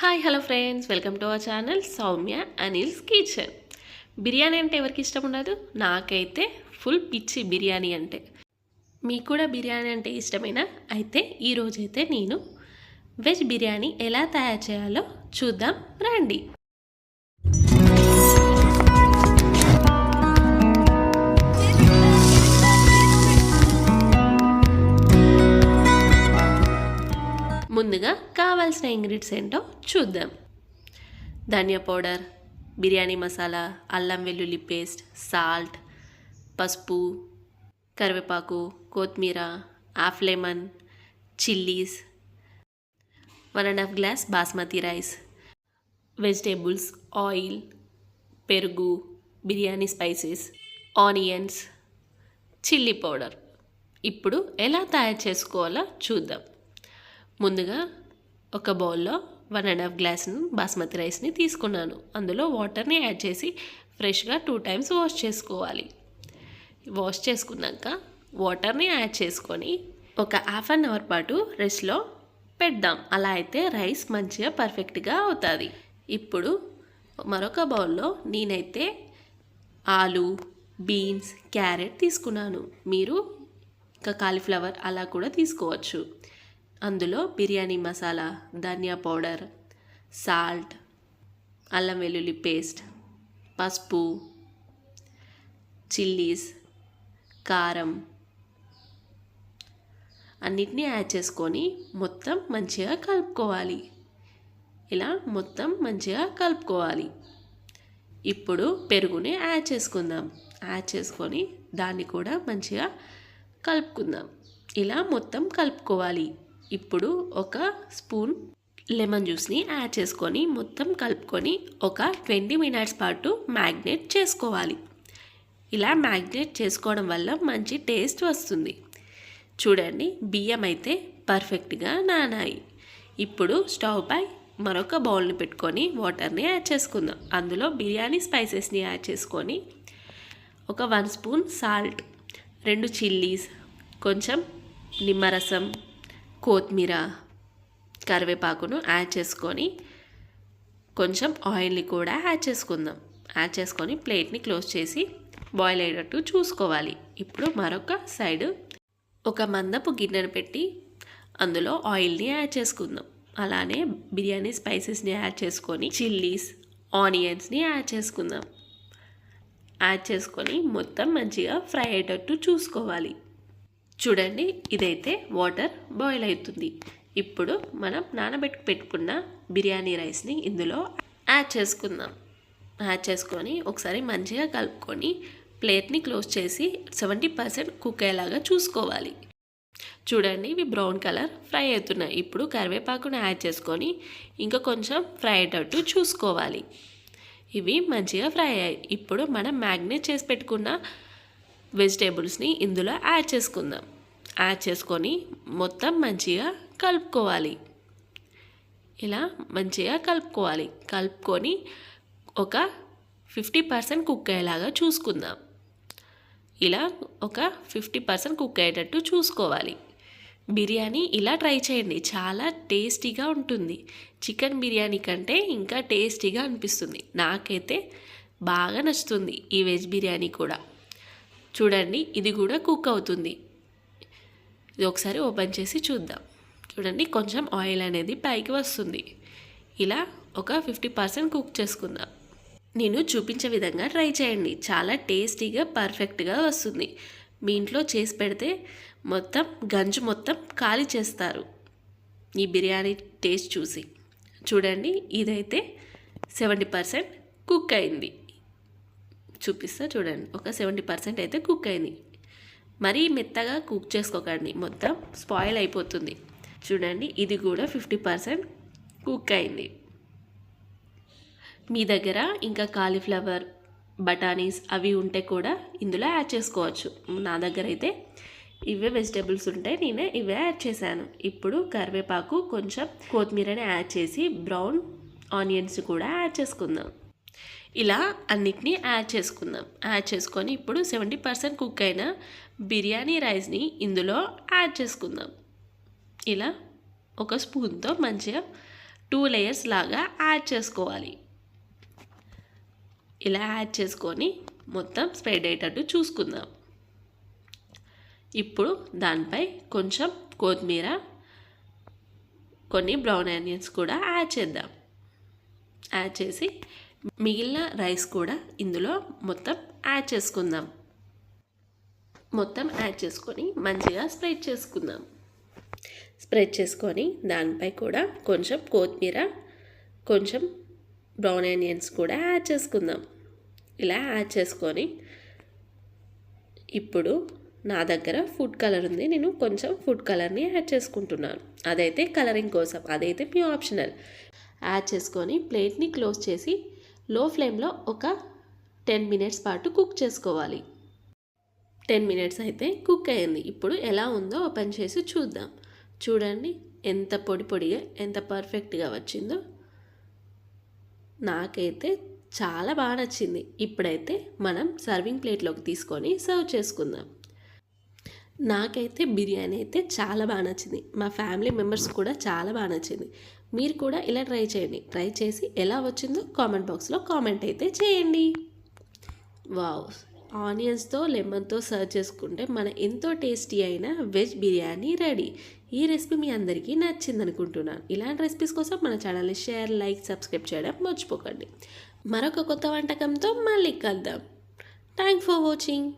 Hi hello friends welcome to our channel Soumya Anil's kitchen biryani అంటే ఎవరికి ఇష్టం ఉండదు? నాకైతే ఫుల్ పిచ్చి బిర్యానీ అంటే. మీకు కూడా బిర్యానీ అంటే ఇష్టమేనా? అయితే ఈరోజైతే నేను వెజ్ బిర్యానీ ఎలా తయారు చేయాలో చూద్దాం. రండి. ముందుగా కావాల్సిన ఇంగ్రీడియంట్స్ ఏంటో చూద్దాం. ధనియా పౌడర్ బిర్యానీ మసాలా అల్లం వెల్లుల్లి పేస్ట్ సాల్ట్ పసుపు కరివేపాకు కొత్తిమీర half lemon chillies one and half glass basmati rice vegetables oil పెరుగు biryani spices onions chilli powder. ఇప్పుడు ఎలా తయారు చేసుకోవాలో చూద్దాం. ముందుగా ఒక బౌల్లో one and half glass basmati రైస్ని తీసుకున్నాను. అందులో వాటర్ని యాడ్ చేసి ఫ్రెష్గా టూ టైమ్స్ వాష్ చేసుకోవాలి. వాష్ చేసుకున్నాక వాటర్ని యాడ్ చేసుకొని ఒక హాఫ్ అన్ అవర్ పాటు రెస్ట్లో పెడదాం. అలా అయితే రైస్ మంచిగా పర్ఫెక్ట్గా అవుతుంది. ఇప్పుడు మరొక బౌల్లో నేనైతే ఆలు బీన్స్ క్యారెట్ తీసుకున్నాను. మీరు ఇంకా కాలీఫ్లవర్ అలా కూడా తీసుకోవచ్చు. అందులో బిర్యానీ మసాలా ధనియా పౌడర్ సాల్ట్ అల్లం వెల్లుల్లి పేస్ట్ పసుపు చిల్లీస్ కారం అన్నిటినీ యాడ్ చేసుకొని మొత్తం మంచిగా కలుపుకోవాలి. ఇలా మొత్తం మంచిగా కలుపుకోవాలి. ఇప్పుడు పెరుగుని యాడ్ చేసుకుందాం. యాడ్ చేసుకొని దాన్ని కూడా మంచిగా కలుపుకుందాం. ఇలా మొత్తం కలుపుకోవాలి. ఇప్పుడు ఒక స్పూన్ లెమన్ జ్యూస్ని యాడ్ చేసుకొని మొత్తం కలుపుకొని ఒక ట్వంటీ మినిట్స్ పాటు మ్యాగ్నేట్ చేసుకోవాలి. ఇలా మ్యాగ్నేట్ చేసుకోవడం వల్ల మంచి టేస్ట్ వస్తుంది. చూడండి బియ్యం అయితే పర్ఫెక్ట్గా నానాయి. ఇప్పుడు స్టవ్ పై మరొక బౌల్ని పెట్టుకొని వాటర్ని యాడ్ చేసుకుందాం. అందులో బిర్యానీ స్పైసెస్ని యాడ్ చేసుకొని ఒక వన్ స్పూన్ సాల్ట్ రెండు చిల్లీస్ కొంచెం నిమ్మరసం కొత్తిమీర కరివేపాకును యాడ్ చేసుకొని కొంచెం ఆయిల్ని కూడా యాడ్ చేసుకుందాం. యాడ్ చేసుకొని ప్లేట్ని క్లోజ్ చేసి బాయిల్ అయ్యేటట్టు చూసుకోవాలి. ఇప్పుడు మరొక సైడ్ ఒక మందపు గిన్నెను పెట్టి అందులో ఆయిల్ని యాడ్ చేసుకుందాం. అలానే బిర్యానీ స్పైసెస్ని యాడ్ చేసుకొని చిల్లీస్ ఆనియన్స్ని యాడ్ చేసుకుందాం. యాడ్ చేసుకొని మొత్తం మంచిగా ఫ్రై అయ్యేటట్టు చూసుకోవాలి. చూడండి ఇదైతే వాటర్ బాయిల్ అవుతుంది. ఇప్పుడు మనం నానబెట్టి పెట్టుకున్న బిర్యానీ రైస్ని ఇందులో యాడ్ చేసుకుందాం. యాడ్ చేసుకొని ఒకసారి మంచిగా కలుపుకొని ప్లేట్ని క్లోజ్ చేసి సెవెంటీ పర్సెంట్ కుక్ అయ్యేలాగా చూసుకోవాలి. చూడండి ఇవి బ్రౌన్ కలర్ ఫ్రై అవుతున్నాయి. ఇప్పుడు కరివేపాకును యాడ్ చేసుకొని ఇంకా కొంచెం ఫ్రై అయ్యేటట్టు చూసుకోవాలి. ఇవి మంచిగా ఫ్రై అయ్యాయి. ఇప్పుడు మనం మ్యాగ్నేట్ చేసి పెట్టుకున్న వెజిటేబుల్స్ని ఇందులో యాడ్ చేసుకుందాం. యాడ్ చేసుకొని మొత్తం మంచిగా కలుపుకోవాలి. ఇలా మంచిగా కలుపుకోవాలి. కలుపుకొని ఒక ఫిఫ్టీ పర్సెంట్ కుక్ అయ్యేలాగా చూసుకుందాం. ఇలా ఒక ఫిఫ్టీ పర్సెంట్ కుక్ అయ్యేటట్టు చూసుకోవాలి. బిర్యానీ ఇలా ట్రై చేయండి. చాలా టేస్టీగా ఉంటుంది. చికెన్ బిర్యానీ కంటే ఇంకా టేస్టీగా అనిపిస్తుంది. నాకైతే బాగా నచ్చుతుంది ఈ వెజ్ బిర్యానీ కూడా. చూడండి ఇది కూడా కుక్ అవుతుంది. ఇది ఒకసారి ఓపెన్ చేసి చూద్దాం. చూడండి కొంచెం ఆయిల్ అనేది పైకి వస్తుంది. ఇలా ఒక ఫిఫ్టీ పర్సెంట్ కుక్ చేసుకుందాం. నేను చూపించే విధంగా ట్రై చేయండి. చాలా టేస్టీగా పర్ఫెక్ట్గా వస్తుంది. మీ ఇంట్లో చేసి పెడితే మొత్తం గంజు మొత్తం ఖాళీ చేస్తారు. ఈ బిర్యానీ టేస్ట్ చూసి. చూడండి ఇదైతే సెవెంటీ పర్సెంట్ కుక్ అయింది. చూపిస్తా చూడండి. ఒక సెవెంటీ పర్సెంట్ అయితే కుక్ అయింది. మరీ మెత్తగా కుక్ చేసుకోకండి. మొత్తం స్పాయిల్ అయిపోతుంది. చూడండి ఇది కూడా ఫిఫ్టీ పర్సెంట్ కుక్ అయింది. మీ దగ్గర ఇంకా కాలీఫ్లవర్ బఠానీస్ అవి ఉంటే కూడా ఇందులో యాడ్ చేసుకోవచ్చు. నా దగ్గర అయితే ఇవే వెజిటేబుల్స్ ఉంటాయి నేనే ఇవే యాడ్ చేశాను. ఇప్పుడు కరివేపాకు కొంచెం కొత్తిమీరని యాడ్ చేసి బ్రౌన్ ఆనియన్స్ కూడా యాడ్ చేసుకుందాం. ఇలా అన్నిటినీ యాడ్ చేసుకుందాం. యాడ్ చేసుకొని ఇప్పుడు సెవెంటీ పర్సెంట్ కుక్ అయిన బిర్యానీ రైస్ని ఇందులో యాడ్ చేసుకుందాం. ఇలా ఒక స్పూన్తో మంచిగా టూ లేయర్స్ లాగా యాడ్ చేసుకోవాలి. ఇలా యాడ్ చేసుకొని మొత్తం స్ప్రెడ్ అయ్యేటట్టు చూసుకుందాం. ఇప్పుడు దానిపై కొంచెం కొత్తిమీర కొన్ని బ్రౌన్ ఆనియన్స్ కూడా యాడ్ చేద్దాం. యాడ్ చేసి మిగిలిన రైస్ కూడా ఇందులో మొత్తం యాడ్ చేసుకుందాం. మొత్తం యాడ్ చేసుకొని మంచిగా స్ప్రెడ్ చేసుకుందాం. స్ప్రెడ్ చేసుకొని దానిపై కూడా కొంచెం కొత్తిమీర కొంచెం బ్రౌన్ ఆనియన్స్ కూడా యాడ్ చేసుకుందాం. ఇలా యాడ్ చేసుకొని ఇప్పుడు నా దగ్గర ఫుడ్ కలర్ ఉంది. నేను కొంచెం ఫుడ్ కలర్ని యాడ్ చేసుకుంటున్నాను. అదైతే కలరింగ్ కోసం అదైతే మీ ఆప్షనల్. యాడ్ చేసుకొని ప్లేట్ని క్లోజ్ చేసి లో ఫ్లేమ్లో ఒక టెన్ మినిట్స్ పాటు కుక్ చేసుకోవాలి. టెన్ మినిట్స్ అయితే కుక్ అయింది. ఇప్పుడు ఎలా ఉందో ఓపెన్ చేసి చూద్దాం. చూడండి ఎంత పొడి పొడిగా ఎంత పర్ఫెక్ట్గా వచ్చిందో. నాకైతే చాలా బాగా నచ్చింది. ఇప్పుడైతే మనం సర్వింగ్ ప్లేట్లోకి తీసుకొని సర్వ్ చేసుకుందాం. నాకైతే బిర్యానీ అయితే చాలా బాగా నచ్చింది. మా ఫ్యామిలీ మెంబర్స్ కూడా చాలా బాగా నచ్చింది. మీరు కూడా ఇలా ట్రై చేయండి. ట్రై చేసి ఎలా వచ్చిందో కామెంట్ బాక్స్లో కామెంట్ అయితే చేయండి. వావ్! ఆనియన్స్తో లెమన్తో సర్వ్ చేసుకుంటే మన ఎంతో టేస్టీ అయిన వెజ్ బిర్యానీ రెడీ. ఈ రెసిపీ మీ అందరికీ నచ్చింది అనుకుంటున్నాను ఇలాంటి రెసిపీస్ కోసం మన ఛానల్ని షేర్ లైక్ సబ్స్క్రైబ్ చేయడం మర్చిపోకండి. మరొక కొత్త వంటకంతో మళ్ళీ కలుద్దాం. Thank for watching.